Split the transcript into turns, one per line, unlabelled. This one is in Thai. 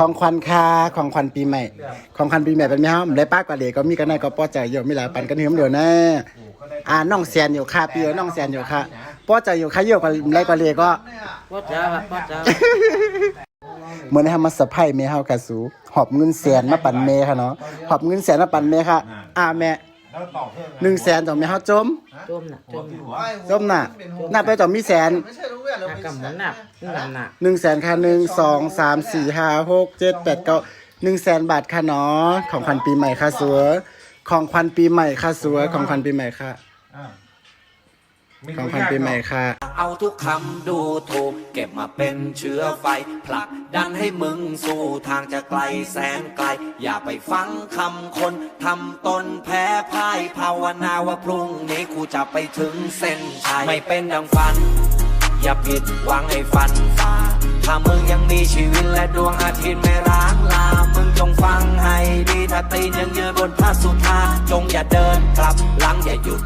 ของขวัญค่ะของขวัญปีใหม่ ของขวัญปีใหม่เป็นไหมครับได้ป้ากว่าเหลก็มีกันได้ก็ป้อใจเยอะไม่หลายปันกันเหิมเดี๋ยวนะอ่าน้องแซนอยู่ค่ะพี่เอ๋น้องแซนอยู่ค่ะป้อใจอยู่ค่ะเยอะกว่าไรกว่าเหลก็
พ่อจ้าพ่อจ้า
เหมือนให้มาสะพายเมเฮากะสูหอบเงินแสนมาปั่นเมค่ะเนาะหอบเงินแสนมาปั่นเมค่ะ อ่าแม่หนึ่งแสนต่อเมเฮาจม
จมน่ะจม
จมน่ะน่าไปต่อมีแสน
ไม่ใช่โรงเรียนเรา
หัก
ไม่
กับหมันหนักหนักหนัก
หนึ่งแสนค่ะหนึ่งสองสามสี่ห้าหกเจ็ดแปดเก้าหนึ่งแสนบาทค่ะเนาะของขวัญปีใหม่ค่ะสัวของขวัญปีใหม่ค่ะสัวของขวัญปีใหม่ค่ะของขวัญปีใหม่ค่ะ
เอาทุกคำดูถูก เก็บมาเป็นเชื้อไฟ ผลักดันให้มึงสู่ทางจะไกลแสนไกล อย่าไปฟังคำคนทำตนแพ้พ่ายภาวนาว่าพรุ่งนี้กูจะไปถึงเส้นชัย ไม่เป็นดังฝัน อย่าผิดหวังให้ฝันฟ้าถ้ามึงยังมีชีวิตและดวงอาทิตย์ไม่ร้างลา มึงจงฟังให้ดี ถ้าตีนยังยืนบนพระสุธาจงอย่าเดินกลับหลังอย่าหยุด